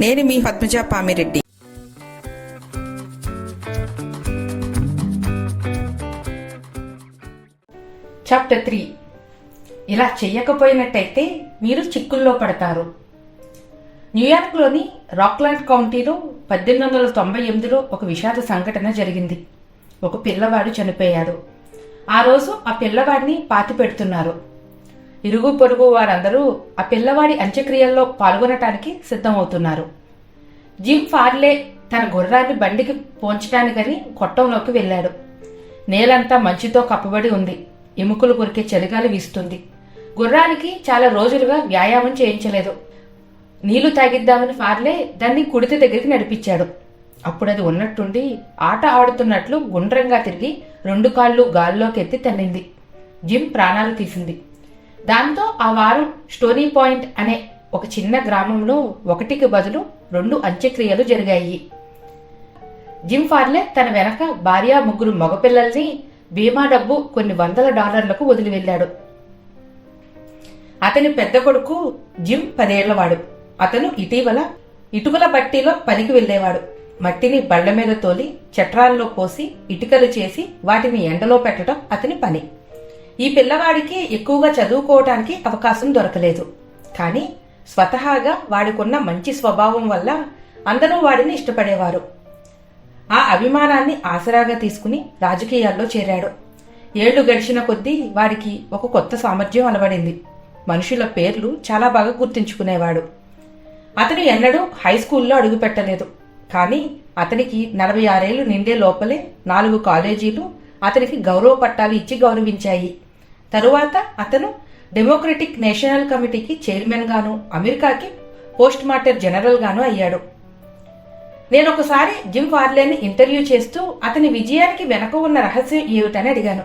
నేను మీ Padmaja Pamireddy. Chapter three ఇలా చెయ్యకపోయినట్టయితే మీరు చిక్కుల్లో పడతారు. న్యూయార్క్లోని రాక్లాండ్ కౌంటీలో పద్దెనిమిది వందల తొంభై ఎనిమిదిలో ఒక విషాద సంఘటన జరిగింది. ఒక పిల్లవాడు చనిపోయాడు. ఆ రోజు ఆ పిల్లవాడిని పాతి పెడుతున్నారు ఇరుగు పొరుగు వారందరూ ఆ పిల్లవాడి అంత్యక్రియల్లో పాల్గొనటానికి సిద్ధమవుతున్నారు. జిమ్ ఫార్లే తన గుర్రాన్ని బండికి పోంచడానికని కొట్టంలోకి వెళ్ళాడు. నేలంతా మంచుతో కప్పబడి ఉంది. ఎముకలు కొరికే చలిగాలి వీస్తుంది. గుర్రానికి చాలా రోజులుగా వ్యాయామం చేయించలేదు. నీళ్ళు తాగిద్దామని ఫార్లే దాన్ని కుడితి దగ్గరికి నడిపించాడు. అప్పుడు అది ఉన్నట్టుండి ఆట ఆడుతున్నట్లు గుండ్రంగా తిరిగి రెండు కాళ్ళు గాల్లోకి ఎత్తి తన్నింది. జిమ్ ప్రాణాలు తీసింది. దాంతో ఆ వారం స్టోరీ పాయింట్ అనే ఒక చిన్న గ్రామంలో ఒకటికి బదులు రెండు అంత్యక్రియలు జరిగాయి. జిమ్ ఫార్లే తన వెనక భార్య ముగ్గురు మగపిల్లల్ని బీమా డబ్బు కొన్ని వందల డాలర్లకు వదిలి వెళ్ళాడు. అతని పెద్ద కొడుకు జిమ్ పదేళ్ళవాడు. అతను ఇటీవల ఇటుకల బట్టీలో పనికి వెళ్ళేవాడు. మట్టిని బళ్ళ మీద తోలి చట్రాల్లో పోసి ఇటుకలు చేసి వాటిని ఎండలో పెట్టడం అతని పని. ఈ పిల్లవాడికి ఎక్కువగా చదువుకోవటానికి అవకాశం దొరకలేదు. కానీ స్వతహాగా వాడికున్న మంచి స్వభావం వల్ల అందరూ వాడిని ఇష్టపడేవారు. ఆ అభిమానాన్ని ఆసరాగా తీసుకుని రాజకీయాల్లో చేరాడు. ఏళ్ళు గడిచిన కొద్దీ వాడికి ఒక కొత్త సామర్థ్యం అలవడింది. మనుషుల పేర్లు చాలా బాగా గుర్తుంచుకునేవాడు. అతను ఎన్నడూ హై స్కూల్లో అడుగుపెట్టలేదు కానీ అతనికి నలభై ఆరేళ్ళు నిండే లోపలే నాలుగు కాలేజీలు అతనికి గౌరవ పట్టాలు ఇచ్చి గౌరవించాయి. తరువాత అతను డెమోక్రటిక్ నేషనల్ కమిటీకి చైర్మన్ గాను అమెరికాకి పోస్ట్ మాస్టర్ జనరల్ గాను అయ్యాడు. నేను ఒకసారి జిమ్ ఫార్లేని ఇంటర్వ్యూ చేస్తూ అతని విజయానికి వెనక ఉన్న రహస్యం ఏమిటని అడిగాను.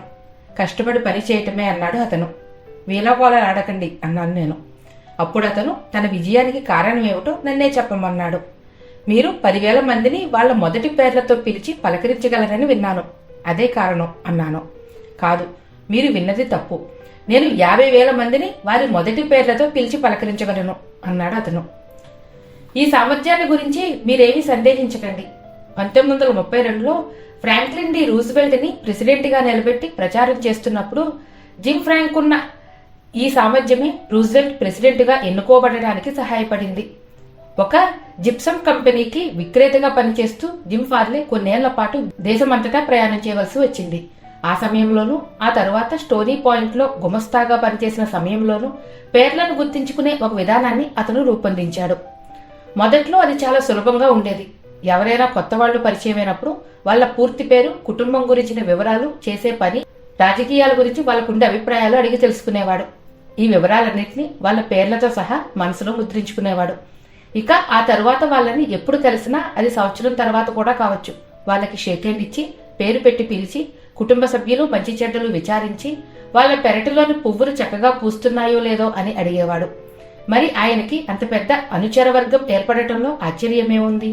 కష్టపడి పని చేయటమే అన్నాడు అతను. వీలకోల ఆడకండి అన్నాను నేను. అప్పుడు అతను తన విజయానికి కారణం ఏమిటో నన్నే చెప్పమన్నాడు. మీరు పదివేల మందిని వాళ్ళ మొదటి పేర్లతో పిలిచి పలకరించగలరని విన్నాను. అదే కారణం అన్నాను. కాదు మీరు విన్నది తప్పు. నేను యాభై వేల మందిని వారి మొదటి పేర్లతో పిలిచి పలకరించగలను అన్నాడు అతను. ఈ సామర్థ్యాన్ని గురించి మీరేమీ సందేహించకండి. పంతొమ్మిది వందల ముప్పై రెండులో ఫ్రాంక్లిన్ డి రూజ్వెల్ట్ ప్రెసిడెంట్గా నిలబెట్టి ప్రచారం చేస్తున్నప్పుడు జిమ్ ఫ్రాంక్ ఉన్న ఈ సామర్థ్యమే రూజ్వెల్ట్ ప్రెసిడెంట్గా ఎన్నుకోబడడానికి సహాయపడింది. ఒక జిప్సం కంపెనీకి విక్రేతగా పనిచేస్తూ జిమ్ ఫార్లే కొన్నేళ్ళ పాటు దేశమంతటా ప్రయాణం చేయవలసి వచ్చింది. ఆ సమయంలోనూ ఆ తర్వాత స్టోరీ పాయింట్లో గుమస్తాగా పనిచేసిన సమయంలోనూ పేర్లను గుర్తించుకునే ఒక విధానాన్ని అతను రూపొందించాడు. మొదట్లో అది చాలా సులభంగా ఉండేది. ఎవరైనా కొత్త వాళ్ళు పరిచయమైనప్పుడు వాళ్ళ పూర్తి పేరు కుటుంబం గురించిన వివరాలు చేసే పని రాజకీయాల గురించి వాళ్ళకుండే అభిప్రాయాలు అడిగి తెలుసుకునేవాడు. ఈ వివరాలన్నింటినీ వాళ్ళ పేర్లతో సహా మనసులో ముద్రించుకునేవాడు. ఇక ఆ తరువాత వాళ్ళని ఎప్పుడు కలిసినా అది సంవత్సరం తర్వాత కూడా కావచ్చు. వాళ్ళకి షేక్ హ్యాండ్ ఇచ్చి పేరు పెట్టి పిలిచి కుటుంబ సభ్యులు మంచి చెడ్డలు విచారించి వాళ్ళ పెరటిలోని పువ్వులు చక్కగా పూస్తున్నాయో లేదో అని అడిగేవాడు. మరి ఆయనకి అంత పెద్ద అనుచర వర్గం ఏర్పడటంలో ఆశ్చర్యమేముంది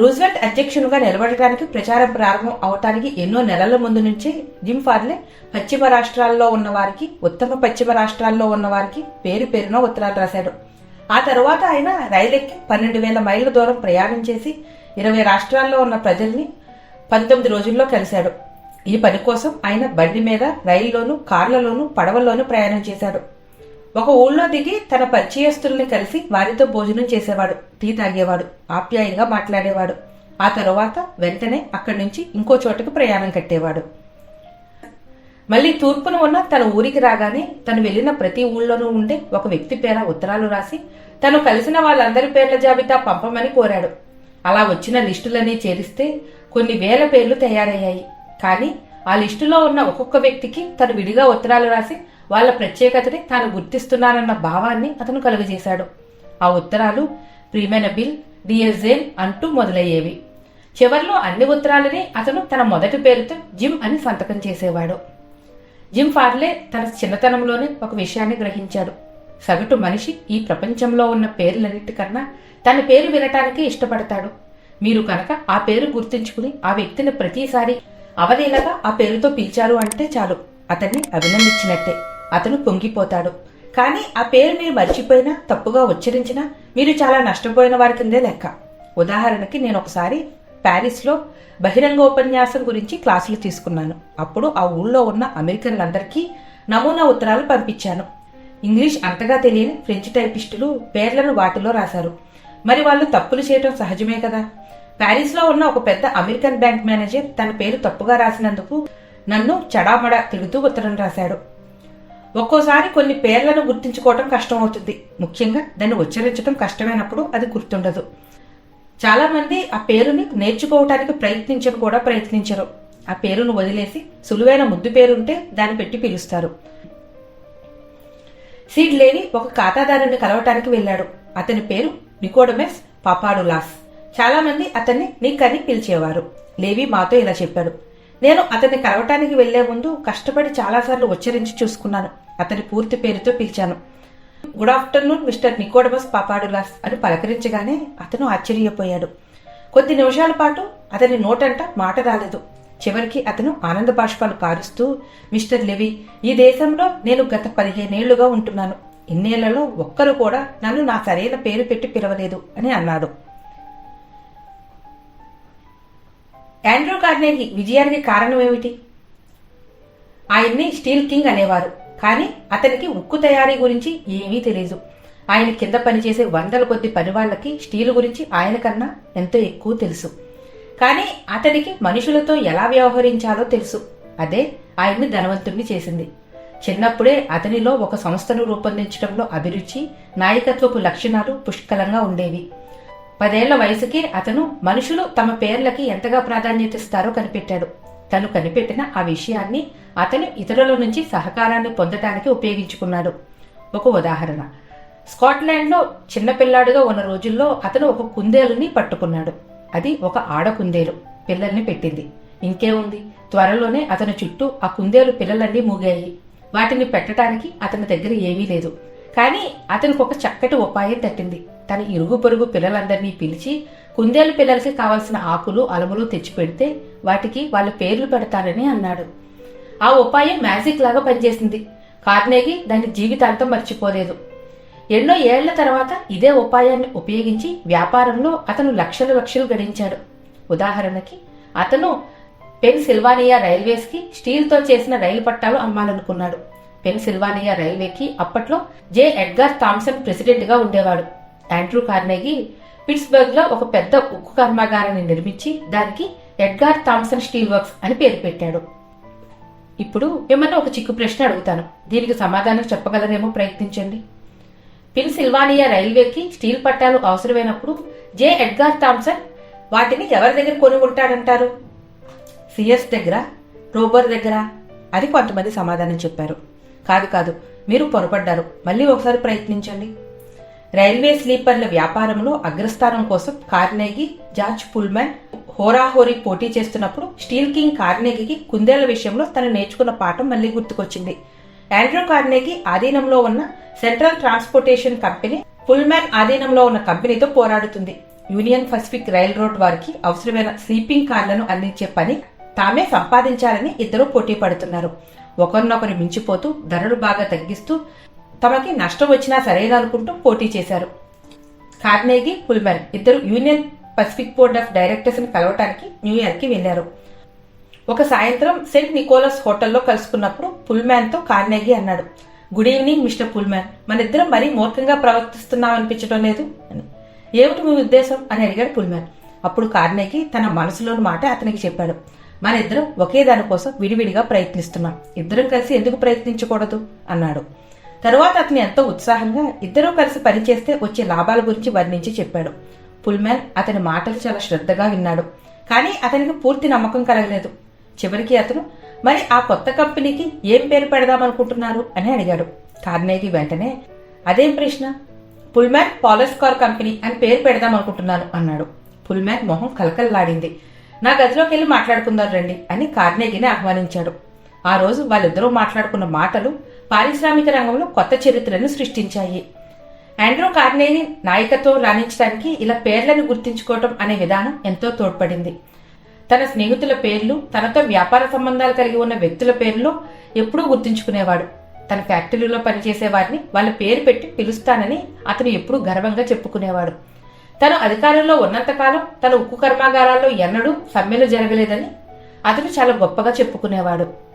రూజ్వెల్ట్ అధ్యక్షునిగా నిలబడటానికి ప్రచారం ప్రారంభం అవటానికి ఎన్నో నెలల ముందు నుంచే జిమ్ ఫార్లే పశ్చిమ రాష్ట్రాల్లో ఉన్నవారికి ఉత్తమ పశ్చిమ రాష్ట్రాల్లో ఉన్నవారికి పేరు పేరున ఉత్తరాలు రాశాడు. ఆ తరువాత ఆయన రైలెక్కి పన్నెండు వేల మైళ్ళ దూరం ప్రయాణం చేసి ఇరవై రాష్ట్రాల్లో ఉన్న ప్రజల్ని పంతొమ్మిది రోజుల్లో కలిశాడు. ఈ పని కోసం ఆయన బండి మీద రైల్లోనూ కార్లలోనూ పడవల్లోనూ ప్రయాణం చేశాడు. ఒక ఊళ్ళో దిగి తన పరిచయస్తుల్ని కలిసి వారితో భోజనం చేసేవాడు టీ తాగేవాడు ఆప్యాయంగా మాట్లాడేవాడు. ఆ తరువాత వెంటనే అక్కడి నుంచి ఇంకో చోటకు ప్రయాణం కట్టేవాడు. మళ్ళీ తూర్పున ఉన్న తన ఊరికి రాగానే తను వెళ్ళిన ప్రతి ఊళ్ళోనూ ఉండే ఒక వ్యక్తి పేర ఉత్తరాలు రాసి తను కలిసిన వాళ్ళందరి పేర్ల జాబితా పంపమని కోరాడు. అలా వచ్చిన లిస్టులన్నీ చేరిస్తే కొన్ని వేల పేర్లు తయారయ్యాయి. కానీ ఆ లిస్టులో ఉన్న ఒక్కొక్క వ్యక్తికి తను విడిగా ఉత్తరాలు రాసి వాళ్ళ ప్రత్యేకతని తాను గుర్తిస్తున్నానన్న భావాన్ని అతను కలుగజేశాడు. ఆ ఉత్తరాలు ప్రియమైన బిల్ డిఎస్జేన్ అంటూ మొదలయ్యేవి. చివర్లో అన్ని ఉత్తరాలని అతను తన మొదటి పేరుతో జిమ్ అని సంతకం చేసేవాడు. జిమ్ ఫార్లే తన చిన్నతనంలోనే ఒక విషయాన్ని గ్రహించాడు. సగటు మనిషి ఈ ప్రపంచంలో ఉన్న పేర్లన్నిటికన్నా తన పేరు వినటానికి ఇష్టపడతాడు. మీరు కనుక ఆ పేరు గుర్తుంచుకుని ఆ వ్యక్తిని ప్రతిసారి అవలీలగా ఆ పేరుతో పిలిచారు అంటే చాలు. అతన్ని అభినందించినట్టే. అతను పొంగిపోతాడు. కానీ ఆ పేరు మీరు మర్చిపోయినా తప్పుగా ఉచ్చరించినా మీరు చాలా నష్టపోయిన వారి కిందే లెక్క. ఉదాహరణకి నేను ఒకసారి ప్యారిస్లో బహిరంగ ఉపన్యాసం గురించి క్లాసులు తీసుకున్నాను. అప్పుడు ఆ ఊళ్ళో ఉన్న అమెరికన్లందరికీ నమూనా ఉత్తరాలు పంపించాను. ఇంగ్లీష్ అంతగా తెలియని ఫ్రెంచ్ టైపిస్టులు పేర్లను వాటిలో రాశారు. మరి వాళ్ళు తప్పులు చేయడం సహజమే కదా? ప్యారిస్లో ఉన్న ఒక పెద్ద అమెరికన్ బ్యాంక్ మేనేజర్ తన పేరు తప్పుగా రాసినందుకు నన్ను చడామడా తిడుతూ ఉత్తరం రాశాడు. ఒక్కోసారి కొన్ని పేర్లను గుర్తించుకోవటం కష్టం అవుతుంది ముఖ్యంగా దాన్ని ఉచ్చరించడం కష్టమైనప్పుడు అది గుర్తుండదు. చాలామంది ఆ పేరుని నేర్చుకోవటానికి ప్రయత్నించరు కూడా ప్రయత్నించరు. ఆ పేరును వదిలేసి సులువైన ముద్దు పేరుంటే దాన్ని పెట్టి పిలుస్తారు. సీడ్ లేని ఒక ఖాతాదారుని కలవటానికి వెళ్ళాడు. అతని పేరు నికోడమెస్ పాపాడులాస్. చాలామంది అతన్ని నిక్ అని పిలిచేవారు. లేవి మాతో ఇలా చెప్పాడు. నేను అతన్ని కలవటానికి వెళ్ళే ముందు కష్టపడి చాలాసార్లు ఉచ్చరించి చూసుకున్నాను. అతని పూర్తి పేరుతో పిలిచాను. Good afternoon mister Nicodemus Papadoulas అని పలకరించగానే అతను ఆశ్చర్యపోయాడు. కొద్ది నిమిషాల పాటు అతని నోటంట మాట రాలేదు. చివరికి అతను ఆనంద బాష్పాలు కారుస్తూ మిస్టర్ లెవి ఈ దేశంలో నేను గత పదిహేనేళ్ళుగా ఉంటున్నాను. ఇన్నేళ్ళలో ఒక్కరు కూడా నన్ను నా సరైన పేరు పెట్టి పిలవలేదు అని అన్నాడు. ఆండ్రూ కార్నెగి విజయానికి కారణం ఏమిటి? ఆయన్ని స్టీల్ కింగ్ అనేవారు. కానీ అతనికి ఉక్కు తయారీ గురించి ఏమీ తెలియదు ఆయన కింద పనిచేసే వందల కొద్ది పనివాళ్ళకి స్టీల్ గురించి ఆయన కన్నా ఎంతో ఎక్కువ తెలుసు. కానీ అతనికి మనుషులతో ఎలా వ్యవహరించాలో తెలుసు. అదే ఆయన్ని ధనవంతుణ్ణి చేసింది. చిన్నప్పుడే అతనిలో ఒక సంస్థను రూపొందించడంలో అభిరుచి నాయకత్వపు లక్షణాలు పుష్కలంగా ఉండేవి. పదేళ్ళ వయసుకి అతను మనుషులు తమ పేర్లకి ఎంతగా ప్రాధాన్యత ఇస్తారో కనిపెట్టాడు. తను కనిపెట్టిన ఆ విషయాన్ని అతను ఇతరుల నుంచి సహకారాన్ని పొందటానికి ఉపయోగించుకున్నాడు. ఒక ఉదాహరణ. స్కాట్లాండ్లో చిన్నపిల్లాడుగా ఉన్న రోజుల్లో అతను ఒక కుందేలుని పట్టుకున్నాడు. అది ఒక ఆడ కుందేలు. పిల్లల్ని పెట్టింది. ఇంకేముంది త్వరలోనే అతని చుట్టూ ఆ కుందేలు పిల్లలన్నీ మూగాయి. వాటిని పెట్టడానికి అతని దగ్గర ఏమీ లేదు. కానీ అతనికి ఒక చక్కటి ఉపాయం తట్టింది. తన ఇరుగు పొరుగు పిల్లలందరినీ పిలిచి కుందేలు పిల్లలకి కావలసిన ఆకులు అలములు తెచ్చిపెడితే వాటికి వాళ్ళ పేర్లు పెడతానని అన్నాడు. ఆ ఉపాయం మ్యాజిక్ లాగా పనిచేసింది. కార్నేగి దాని జీవితాంతం మర్చిపోలేదు. ఎన్నో ఏళ్ళ తర్వాత ఇదే ఉపాయాన్ని ఉపయోగించి వ్యాపారంలో అతను లక్షలు లక్షలు గడించాడు. ఉదాహరణకి అతను పెన్సిల్వానియా రైల్వేస్కి స్టీల్తో చేసిన రైలు పట్టాలు అమ్మాలనుకున్నాడు. పెన్సిల్వానియా రైల్వేకి అప్పట్లో జే. ఎడ్గార్ థామ్సన్ ప్రెసిడెంట్గా ఉండేవాడు. ఆండ్రూ కార్నెగీ పిట్స్బర్గ్లో ఒక పెద్ద ఉక్కు కర్మాగారాన్ని నిర్మించి దానికి ఎడ్గార్ థామ్సన్ స్టీల్ వర్క్స్ అని పేరు పెట్టాడు. ఇప్పుడు మిమ్మల్ని ఒక చిక్కు ప్రశ్న అడుగుతాను. దీనికి సమాధానం చెప్పగలరేమో ప్రయత్నించండి. పిన్సిల్వానియా రైల్వేకి స్టీల్ పట్టాలు అవసరమైనప్పుడు జే. ఎడ్గార్ థామ్సన్ వాటిని ఎవరి దగ్గర కొని ఉంటాడంటారు సిఎస్ దగ్గర రోబర్ దగ్గర అని కొంతమంది సమాధానం చెప్పారు. కాదు కాదు మీరు పొరపడ్డారు. మళ్ళీ ఒకసారి ప్రయత్నించండి. రైల్వే స్లీపర్ల వ్యాపారంలో అగ్రస్థానం కోసం కార్నేగి జార్జ్ పుల్మెన్ హోరాహోరీ పోటీ చేస్తున్నప్పుడు స్టీల్ కింగ్ కార్నేగికి కుందేళ్ళ విషయంలో తను నేర్చుకున్న పాఠం మళ్ళీ గుర్తుకొచ్చింది. ఆండ్రూ కార్నేగి ఆధీనంలో ఉన్న సెంట్రల్ ట్రాన్స్పోర్టేషన్ కంపెనీ పుల్మ్యాన్ ఆధీనంలో ఉన్న కంపెనీతో పోరాడుతుంది. యూనియన్ పసిఫిక్ రైల్ రోడ్ వారికి అవసరమైన స్లీపింగ్ కార్లను అందించే పని తామే సంపాదించాలని ఇద్దరు పోటీ పడుతున్నారు ఒకరినొకరు మించిపోతూ ధరలు బాగా తగ్గిస్తూ తమకి నష్టం వచ్చినా సరేననుకుంటూ పోటీ చేశారు. కార్నేగి పుల్మెన్ ఇద్దరు యూనియన్ పసిఫిక్ బోర్డ్ ఆఫ్ డైరెక్టర్స్ని కలవటానికి న్యూయార్క్కి వెళ్ళారు. వెళ్ళారు ఒక సాయంత్రం సెంట్ నికోలస్ హోటల్లో కలుసుకున్నప్పుడు పుల్మ్యాన్తో కార్నేగి అన్నాడు గుడ్ ఈవినింగ్ మిస్టర్ పుల్మ్యాన్ మన ఇద్దరం మరీ మూర్ఖంగా ప్రవర్తిస్తున్నాం అనిపించడం లేదు. అని. ఏమిటి మీ ఉద్దేశం? అని అడిగాడు పుల్మ్యాన్ అప్పుడు కార్నేగి తన మనసులోని మాట అతనికి చెప్పాడు మన ఇద్దరం ఒకే దానికోసం విడివిడిగా ప్రయత్నిస్తున్నాం. ఇద్దరం కలిసి ఎందుకు ప్రయత్నించకూడదు? అన్నాడు. తరువాత అతను ఎంతో ఉత్సాహంగా ఇద్దరూ కలిసి పనిచేస్తే వచ్చే లాభాల గురించి వర్ణించి చెప్పాడు. పుల్మ్యాన్ అతని మాటలు చాలా శ్రద్ధగా విన్నాడు. కానీ అతనికి పూర్తి నమ్మకం కలగలేదు. చివరికి అతను మరి ఆ కొత్త కంపెనీకి ఏం పేరు పెడదామనుకుంటున్నారు అని అడిగాడు. కార్నేగి వెంటనే అదేం ప్రశ్న? పుల్మ్యాన్ పాలస్కార్ కంపెనీ అని పేరు పెడదాం అనుకుంటున్నాను అన్నాడు. పుల్మ్యాన్ మొహం కలకల్లాడింది నా గదిలోకి వెళ్ళి మాట్లాడుకుందాం రండి అని కార్నేగిని ఆహ్వానించాడు. ఆ రోజు వాళ్ళిద్దరూ మాట్లాడుకున్న మాటలు పారిశ్రామిక రంగంలో కొత్త చరిత్రను సృష్టించాయి. ఆండ్రూ కార్నేని నాయకత్వం రాణించడానికి ఇలా పేర్లను గుర్తించుకోవటం అనే విధానం ఎంతో తోడ్పడింది. తన స్నేహితుల పేర్లు తనతో వ్యాపార సంబంధాలు కలిగి ఉన్న వ్యక్తుల పేర్లు ఎప్పుడూ గుర్తుంచుకునేవాడు. తన ఫ్యాక్టరీలో పనిచేసే వారిని వాళ్ళ పేరు పెట్టి పిలుస్తానని అతను ఎప్పుడూ గర్వంగా చెప్పుకునేవాడు. తను అధికారంలో ఉన్నంతకాలం తన ఉక్కు కర్మాగారాల్లో ఎన్నడూ సమ్మెలు జరగలేదని అతను చాలా గొప్పగా చెప్పుకునేవాడు.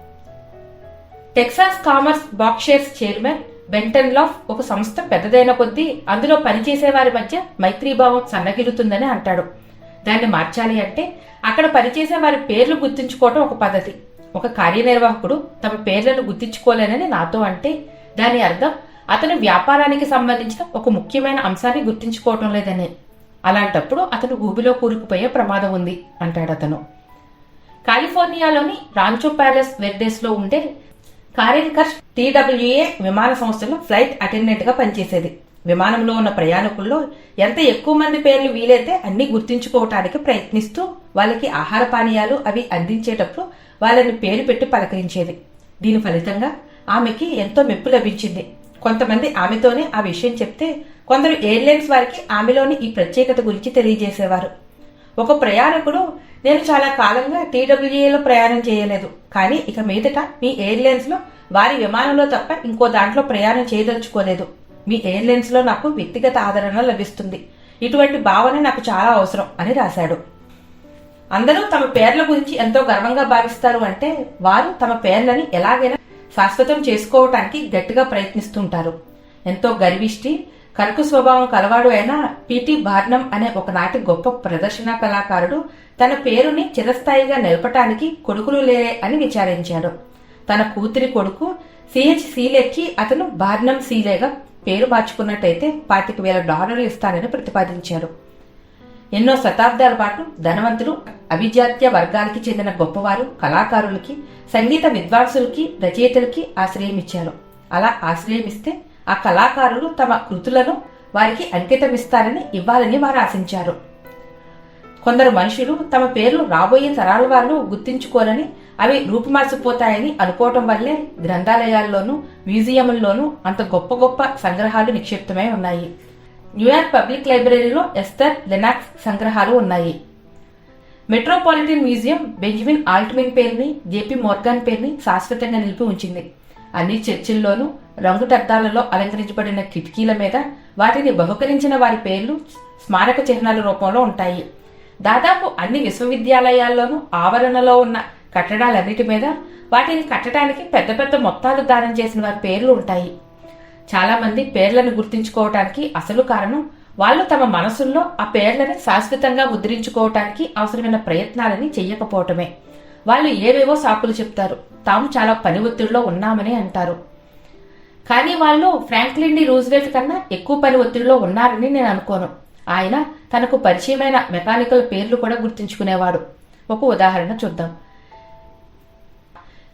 Texas commerce bancshares chairman Benton Love ఒక సంస్థ పెద్దదైన కొద్దీ అందులో పనిచేసే వారి మధ్య మైత్రీభావం సన్నగిలుతుందని అంటాడు. దాన్ని మార్చాలి అంటే అక్కడ పనిచేసే వారి పేర్లు గుర్తుంచుకోవటం ఒక పద్ధతి. ఒక కార్యనిర్వాహకుడు తమ పేర్లను గుర్తించుకోలేనని నాతో అంటే దాని అర్థం అతను వ్యాపారానికి సంబంధించిన ఒక ముఖ్యమైన అంశాన్ని గుర్తించుకోవటం లేదని. అలాంటప్పుడు అతను గూబిలో కూరుకుపోయే ప్రమాదం ఉంది అంటాడు అతను కాలిఫోర్నియాలోని రాంచో ప్యాలెస్ వెర్డేస్లో ఉండే కారిన్ కష్ టీడబ్ల్యూఏ విమాన సంస్థలో ఫ్లైట్ అటెండెంట్గా పనిచేసేది. విమానంలో ఉన్న ప్రయాణికుల్లో ఎంత ఎక్కువ మంది పేర్లు వీలైతే అన్ని గుర్తించుకోవటానికి ప్రయత్నిస్తూ వాళ్ళకి ఆహార పానీయాలు అవి అందించేటప్పుడు వాళ్ళని పేరు పెట్టి పలకరించేది. దీని ఫలితంగా ఆమెకి ఎంతో మెప్పు లభించింది. కొంతమంది ఆమెతోనే ఆ విషయం చెప్తే కొందరు ఎయిర్లైన్స్ వారికి ఆమెలోని ఈ ప్రత్యేకత గురించి తెలియజేసేవారు. ఒక ప్రయాణికుడు నేను చాలా కాలంగా టీడబ్ల్యూఏలో ప్రయాణం చేయలేదు. కానీ ఇక మీదట మీ ఎయిర్లైన్స్లో వారి విమానంలో తప్ప ఇంకో దాంట్లో ప్రయాణం చేయదలుచుకోలేదు. మీ ఎయిర్లైన్స్లో నాకు వ్యక్తిగత ఆదరణ లభిస్తుంది. ఇటువంటి భావన నాకు చాలా అవసరం అని రాశాడు. అందరూ తమ పేర్ల గురించి ఎంతో గర్వంగా భావిస్తారు అంటే వారు తమ పేర్లని ఎలాగైనా శాశ్వతం చేసుకోవటానికి గట్టిగా ప్రయత్నిస్తుంటారు. ఎంతో గర్విష్టి కరుకు స్వభావం కలవాడు అయిన పిటి బార్నం అనే ఒకనాటి గొప్ప ప్రదర్శన కళాకారుడు తన పేరుని చిరస్థాయిగా నిలపటానికి కొడుకులు లేరే అని విచారించాడు. తన కూతురి కొడుకు సిహెచ్ సీలెక్కి అతను బార్నం సీలేగా పేరు మార్చుకున్నట్టయితే పాతిక వేల డాలర్లు ఇస్తానని ప్రతిపాదించాడు ఎన్నో శతాబ్దాల పాటు ధనవంతులు అభిజాత్య వర్గాలకి చెందిన గొప్పవారు కళాకారులకి సంగీత విద్వాంసులకి రచయితలకి ఆశ్రయమిచ్చారు. అలా ఆశ్రయం ఇస్తే ఆ కళాకారులు తమ కృతులను వారికి అంకితమిస్తారని ఇవ్వాలని వారు ఆశించారు. కొందరు మనుషులు తమ పేర్లు రాబోయే తరాల వాళ్ళు గుర్తించుకోరని అవి రూపుమార్చిపోతాయని అనుకోవటం వల్లే గ్రంథాలయాల్లోనూ మ్యూజియంల్లోనూ అంత గొప్ప గొప్ప సంగ్రహాలు నిక్షిప్తమై ఉన్నాయి. న్యూయార్క్ పబ్లిక్ లైబ్రరీలో ఎస్తర్ లెనాక్స్ సంగ్రహాలు ఉన్నాయి. మెట్రోపాలిటన్ మ్యూజియం బెంజమిన్ ఆల్ట్మిన్ పేరుని జేపీ మోర్గాన్ పేరుని శాశ్వతంగా నిలిపి ఉంచింది. అన్ని చర్చిల్లోనూ రంగుటద్దాలలో అలంకరించబడిన కిటికీల మీద వాటిని బహుకరించిన వారి పేర్లు స్మారక చిహ్నాల రూపంలో ఉంటాయి. దాదాపు అన్ని విశ్వవిద్యాలయాల్లోనూ ఆవరణలో ఉన్న కట్టడాలన్నిటి మీద వాటిని కట్టడానికి పెద్ద పెద్ద మొత్తాలు దానం చేసిన వారి పేర్లు ఉంటాయి. చాలామంది పేర్లను గుర్తుంచుకోవటానికి అసలు కారణం వాళ్ళు తమ మనసుల్లో ఆ పేర్లను శాశ్వతంగా ముద్రించుకోవటానికి అవసరమైన ప్రయత్నాలని చెయ్యకపోవటమే. వాళ్ళు ఏవేవో సాకులు చెప్తారు. తాము చాలా పని ఒత్తిడిలో ఉన్నామని అంటారు. కానీ వాళ్ళు ఫ్రాంక్లిన్ డి రూజ్వెల్ట్ కన్నా ఎక్కువ పని ఒత్తిడిలో ఉన్నారని నేను అనుకోను. ఆయన తనకు పరిచయమైన మెకానికల్ పేర్లు కూడా గుర్తుంచుకునేవాడు. ఒక ఉదాహరణ చూద్దాం.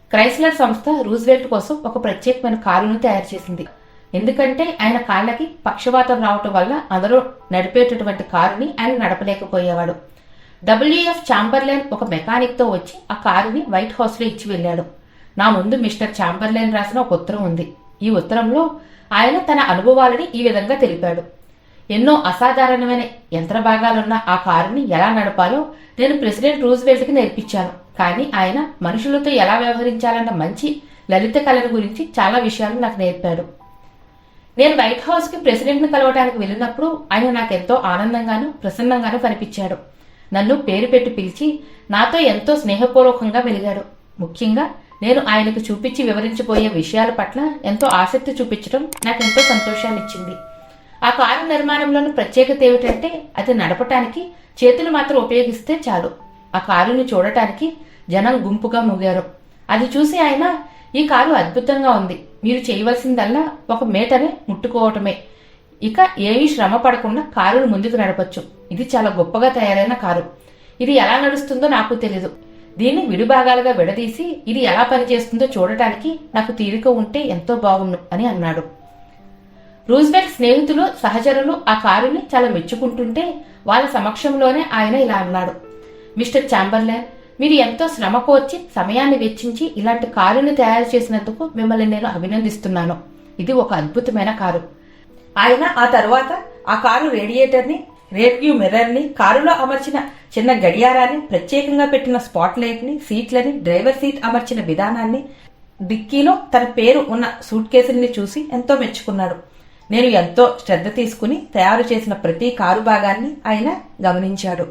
క్రైస్లర్ సంస్థ రూజ్వెల్ట్ కోసం ఒక ప్రత్యేకమైన కారును తయారు చేసింది. ఎందుకంటే ఆయన కాళ్ళకి పక్షవాతం రావటం వల్ల అందరూ నడిపేటటువంటి కారుని ఆయన నడపలేకపోయేవాడు. డబ్ల్యూఎఫ్ చాంబర్లైన్ ఒక మెకానిక్తో వచ్చి ఆ కారుని వైట్ హౌస్లో ఇచ్చి వెళ్ళాడు. నా ముందు మిస్టర్ చాంబర్లైన్ రాసిన ఒక ఉత్తరం ఉంది. ఈ ఉత్తరంలో ఆయన తన అనుభవాలని ఈ విధంగా తెలిపాడు. ఎన్నో అసాధారణమైన యంత్ర భాగాలున్న ఆ కారుని ఎలా నడపాలో నేను ప్రెసిడెంట్ రూజ్వెల్ట్కి నేర్పించాను. కానీ ఆయన మనుషులతో ఎలా వ్యవహరించాలన్న మంచి లలిత కళల గురించి చాలా విషయాలు నాకు నేర్పాడు. నేను వైట్ హౌస్కి ప్రెసిడెంట్ను కలవడానికి వెళ్ళినప్పుడు ఆయన నాకెంతో ఆనందంగాను ప్రసన్నంగాను కనిపించాడు. నన్ను పేరు పెట్టి పిలిచి నాతో ఎంతో స్నేహపూర్వకంగా వెలిగాడు ముఖ్యంగా నేను ఆయనకు చూపించి వివరించబోయే విషయాల పట్ల ఎంతో ఆసక్తి చూపించడం నాకెంతో సంతోషాన్నిచ్చింది. ఆ కారు నిర్మాణంలోని ప్రత్యేకత ఏమిటంటే అది నడపటానికి చేతులు మాత్రం ఉపయోగిస్తే చాలు. ఆ కారుని చూడటానికి జనం గుంపుగా మూగారు. అది చూసి ఆయన ఈ కారు అద్భుతంగా ఉంది. మీరు చేయవలసిందల్లా ఒక మేటనే ముట్టుకోవటమే. ఇక ఏమీ శ్రమ పడకుండా కారును ముందుకు నడపచ్చు. ఇది చాలా గొప్పగా తయారైన కారు. ఇది ఎలా నడుస్తుందో నాకు తెలీదు. దీన్ని విడిభాగాలుగా విడదీసి ఇది ఎలా పనిచేస్తుందో చూడటానికి నాకు తీరిక ఉంటే ఎంతో బాగుండు అని అన్నాడు. రూజ్వెల్ట్ స్నేహితులు సహచరులు ఆ కారుని చాలా మెచ్చుకుంటుంటే వాళ్ళ సమక్షంలోనే ఆయన ఇలా అన్నాడు. మిస్టర్ చాంబర్లైన్ మీరు ఎంతో శ్రమ కోర్చి సమయాన్ని వెచ్చించి ఇలాంటి కారుని తయారు చేసినందుకు మిమ్మల్ని నేను అభినందిస్తున్నాను. ఇది ఒక అద్భుతమైన కారు. ఆయన ఆ తర్వాత ఆ కారు రేడియేటర్ని రేడియో మిర్రర్ని కారులో అమర్చిన చిన్న గడియారాన్ని ప్రత్యేకంగా పెట్టిన స్పాట్ లైట్ని సీట్లని డ్రైవర్ సీట్ అమర్చిన విధానాన్ని డిక్కీలో తన పేరు ఉన్న సూట్ కేసుల్ని చూసి ఎంతో మెచ్చుకున్నాడు. నేను ఎంతో శ్రద్ధ తీసుకుని తయారు చేసిన ప్రతి కారు భాగాన్ని ఆయన గమనించాడు.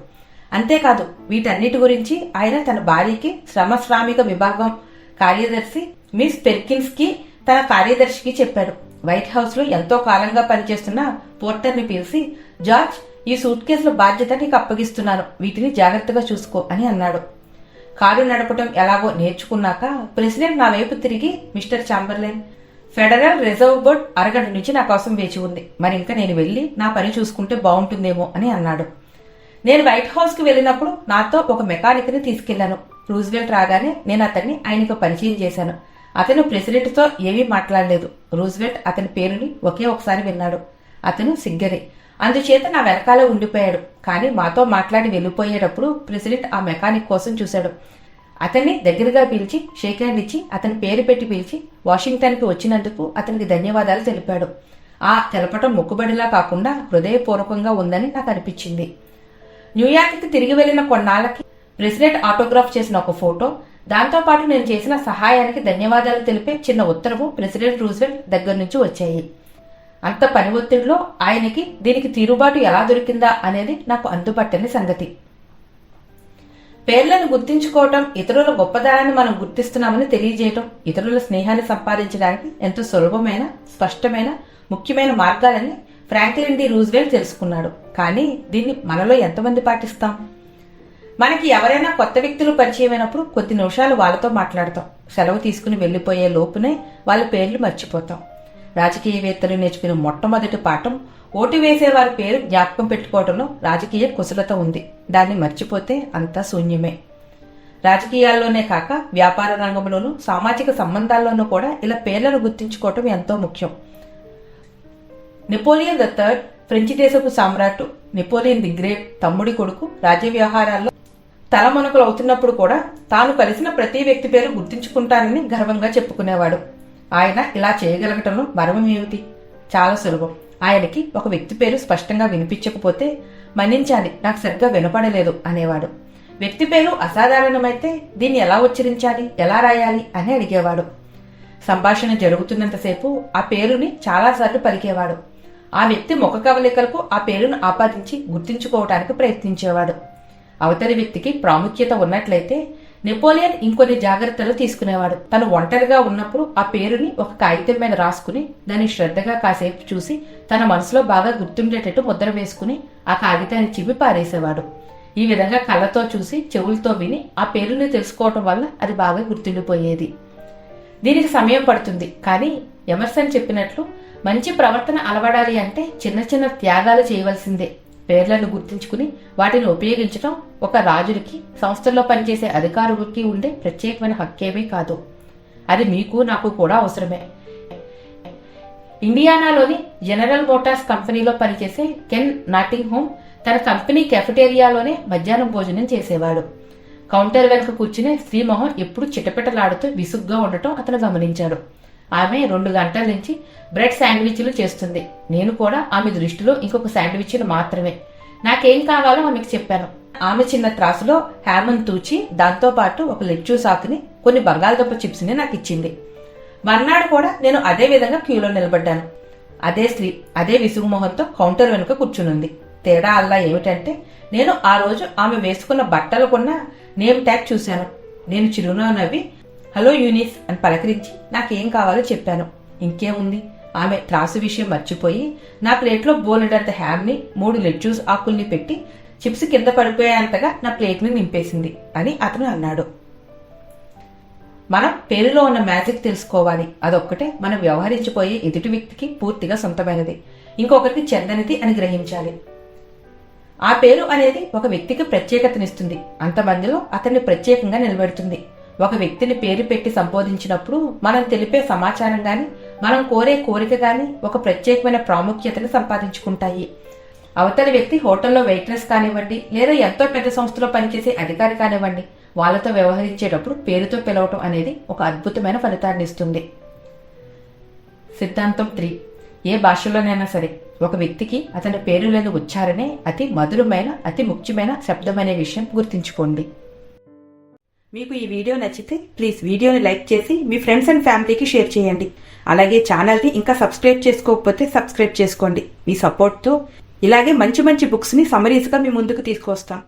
అంతేకాదు వీటన్నిటి గురించి ఆయన తన భార్యకి శ్రమ శ్రామిక విభాగం కార్యదర్శి మిస్ పెర్కిన్స్కి తన కార్యదర్శికి చెప్పాడు. వైట్ హౌస్లో ఎంతో కాలంగా పనిచేస్తున్న పోర్టర్ని పిలిచి జార్జ్ ఈ సూట్ కేసుల బాధ్యత నీకు అప్పగిస్తున్నాను. వీటిని జాగ్రత్తగా చూసుకో అని అన్నాడు. కారు నడపటం ఎలాగో నేర్చుకున్నాక ప్రెసిడెంట్ నా వైపు తిరిగి mister Chamberlain federal reserve board అరగంట నుంచి నా కోసం వేచి ఉంది. మరి ఇంకా నేను వెళ్ళి నా పని చూసుకుంటే బాగుంటుందేమో అని అన్నాడు. నేను వైట్ హౌస్కి వెళ్ళినప్పుడు నాతో ఒక మెకానిక్ని తీసుకెళ్ళాను రూజ్వెల్ట్ రాగానే నేను అతన్ని ఆయనకు పరిచయం చేశాను. అతను ప్రెసిడెంట్తో ఏమీ మాట్లాడలేదు. రూజ్వెల్ట్ అతని పేరుని ఒకే ఒకసారి విన్నాడు. అతను సిగ్గరి. అందుచేత నా వెనకాల ఉండిపోయాడు. కానీ మాతో మాట్లాడి వెళ్ళిపోయేటప్పుడు ప్రెసిడెంట్ ఆ మెకానిక్ కోసం చూశాడు. అతన్ని దగ్గరగా పిలిచి షేక్ హ్యాండ్ ఇచ్చి అతని పేరు పెట్టి పిలిచి వాషింగ్టన్కి వచ్చినందుకు అతనికి ధన్యవాదాలు తెలిపాడు. ఆ తెలపటం మొక్కుబడిలా కాకుండా హృదయపూర్వకంగా ఉందని నాకు అనిపించింది. న్యూయార్క్కి తిరిగి వెళ్ళిన కొన్నాళ్ళకి ప్రెసిడెంట్ ఆటోగ్రాఫ్ చేసిన ఒక ఫోటో దాంతోపాటు నేను చేసిన సహాయానికి ధన్యవాదాలు తెలిపే చిన్న ఉత్తరవు ప్రెసిడెంట్ రూజ్వెల్ట్ దగ్గర నుంచి వచ్చాయి. అంత పని ఒత్తిడిలో ఆయనకి దీనికి తీరుబాటు ఎలా దొరికిందా అనేది నాకు అందుపట్టని సంగతి. పేర్లను గుర్తించుకోవటం ఇతరుల గొప్పదనాన్ని మనం గుర్తిస్తున్నామని తెలియజేయటం ఇతరుల స్నేహాన్ని సంపాదించడానికి ఎంతో సులభమైన స్పష్టమైన ముఖ్యమైన మార్గాలని ఫ్రాంక్లిన్ డి రూజ్వెల్ తెలుసుకున్నాడు. కానీ దీన్ని మనలో ఎంతమంది పాటిస్తాం? మనకి ఎవరైనా కొత్త వ్యక్తులు పరిచయమైనప్పుడు కొద్ది నిమిషాలు వాళ్ళతో మాట్లాడతాం. సెలవు తీసుకుని వెళ్ళిపోయే లోపునే వాళ్ళ పేర్లు మర్చిపోతాం. రాజకీయవేత్తలు నేర్చుకునే మొట్టమొదటి పాఠం ఓటు వేసే వారి పేరు జ్ఞాపకం పెట్టుకోవడంలో రాజకీయ కుశలత ఉంది. దాన్ని మర్చిపోతే అంతా శూన్యమే. రాజకీయాల్లోనే కాక వ్యాపార రంగంలోనూ సామాజిక సంబంధాల్లోనూ కూడా ఇలా పేర్లను గుర్తించుకోవటం ఎంతో ముఖ్యం. నెపోలియన్ ద థర్డ్ ఫ్రెంచ్ దేశపు సామ్రాట్ నెపోలియన్ ది గ్రేట్ తమ్ముడి కొడుకు రాజ్య వ్యవహారాల్లో తలమునకలు అవుతున్నప్పుడు కూడా తాను కలిసిన ప్రతి వ్యక్తి పేరు గుర్తించుకుంటానని గర్వంగా చెప్పుకునేవాడు. ఆయన ఇలా చేయగలగటంలో మరమేమిటి చాలా సులభం. ఆయనకి ఒక వ్యక్తి పేరు స్పష్టంగా వినిపించకపోతే మన్నించాలి నాకు సరిగ్గా వినపడలేదు అనేవాడు. వ్యక్తి పేరు అసాధారణమైతే దీన్ని ఎలా ఉచ్చరించాలి ఎలా రాయాలి అని అడిగేవాడు. సంభాషణ జరుగుతున్నంతసేపు ఆ పేరుని చాలాసార్లు పలికేవాడు. ఆ వ్యక్తి ముఖ కవలికలకు ఆ పేరును ఆపాదించి గుర్తించుకోవటానికి ప్రయత్నించేవాడు. అవతలి వ్యక్తికి ప్రాముఖ్యత ఉన్నట్లయితే నెపోలియన్ ఇంకొన్ని జాగ్రత్తలు తీసుకునేవాడు. తను ఒంటరిగా ఉన్నప్పుడు ఆ పేరుని ఒక కాగితం మీద రాసుకుని దాన్ని శ్రద్ధగా కాసేపు చూసి తన మనసులో బాగా గుర్తుండేటట్టు ముద్ర వేసుకుని ఆ కాగితాన్ని చిప్పి పారేసేవాడు. ఈ విధంగా కళ్ళతో చూసి చెవులతో విని ఆ పేరుని తెలుసుకోవటం వల్ల అది బాగా గుర్తుండిపోయేది. దీనికి సమయం పడుతుంది. కానీ ఎమర్సన్ చెప్పినట్లు మంచి ప్రవర్తన అలవడాలి అంటే చిన్న చిన్న త్యాగాలు చేయవలసిందే. పేర్లను గుర్తించుకుని వాటిని ఉపయోగించడం ఒక రాజుడికి సంస్థల్లో పనిచేసే అధికారులకి ఉండే ప్రత్యేకమైన హక్కేమీ కాదు. అది మీకు నాకు కూడా అవసరమే. ఇండియానాలోని జనరల్ మోటార్స్ కంపెనీలో పనిచేసే కెన్ నాటింగ్ హోమ్ తన కంపెనీ కెఫెటేరియాలోనే మధ్యాహ్నం భోజనం చేసేవాడు. కౌంటర్ వెనుక కూర్చునే శ్రీమోహన్ ఎప్పుడు చిటపెటలాడుతూ విసుగ్గా ఉండటం అతను గమనించాడు. ఆమె రెండు గంటల నుంచి బ్రెడ్ శాండ్విచ్లు చేస్తుంది. నేను కూడా ఆమె దృష్టిలో ఇంకొక శాండ్విచ్లు మాత్రమే. నాకేం కావాలో ఆమెకు చెప్పాను. ఆమె చిన్న త్రాసులో హ్యామన్ తూచి దాంతో పాటు ఒక లెచ్చు సాకుని కొన్ని బంగాళదుంప చిప్స్ని నాకు ఇచ్చింది. మర్నాడు కూడా నేను అదే విధంగా క్యూలో నిలబడ్డాను. అదే స్త్రీ అదే విసుగు మొహంతో కౌంటర్ వెనుక కూర్చునుంది. తేడా అల్లా ఏమిటంటే నేను ఆ రోజు ఆమె వేసుకున్న బట్టలకున్న నేమ్ ట్యాగ్ చూశాను. నేను చిరునవ్వు నవ్వి హలో యూనిస్ అని పలకరించి నాకేం కావాలో చెప్పాను. ఇంకేముంది? ఆమె త్రాసు విషయం మర్చిపోయి నా ప్లేట్లో బోలెడంత హ్యామ్ని మూడు లెట్యూస్ ఆకుల్ని పెట్టి చిప్స్ కింద పడిపోయేంతగా నా ప్లేట్ని నింపేసింది అని అతను అన్నాడు. మనం పేరులో ఉన్న మ్యాజిక్ తెలుసుకోవాలి. అదొక్కటే మనం వ్యవహరించిపోయే ఎదుటి వ్యక్తికి పూర్తిగా సొంతమైనది. ఇంకొకరికి చెందనిది అని గ్రహించాలి. ఆ పేరు అనేది ఒక వ్యక్తికి ప్రత్యేకతనిస్తుంది. అంతమందిలో అతన్ని ప్రత్యేకంగా నిలబెడుతుంది. ఒక వ్యక్తిని పేరు పెట్టి సంబోధించినప్పుడు మనం తెలిపే సమాచారం గాని మనం కోరే కోరిక గాని ఒక ప్రత్యేకమైన ప్రాముఖ్యతను సంపాదించుకుంటాయి. అవతలి వ్యక్తి హోటల్లో వెయిట్రెస్ కానివ్వండి లేదా ఎంతో పెద్ద సంస్థలో పనిచేసే అధికారి కానివ్వండి వాళ్ళతో వ్యవహరించేటప్పుడు పేరుతో పిలవటం అనేది ఒక అద్భుతమైన ఫలితాన్ని ఇస్తుంది. సిద్ధాంతం త్రీ. ఏ భాషలోనైనా సరే ఒక వ్యక్తికి అతని పేరు లేని ఉచ్చారణే అతి మధురమైన అతి ముఖ్యమైన శబ్దమనే విషయం గుర్తుంచుకోండి. మీకు ఈ వీడియో నచ్చితే ప్లీజ్ వీడియోని లైక్ చేసి మీ ఫ్రెండ్స్ అండ్ ఫ్యామిలీకి షేర్ చేయండి. అలాగే ఛానల్ని ఇంకా సబ్స్క్రైబ్ చేసుకోకపోతే సబ్స్క్రైబ్ చేసుకోండి. మీ సపోర్ట్తో ఇలాగే మంచి మంచి బుక్స్ని సమరీస్గా మీ ముందుకు తీసుకొస్తాం.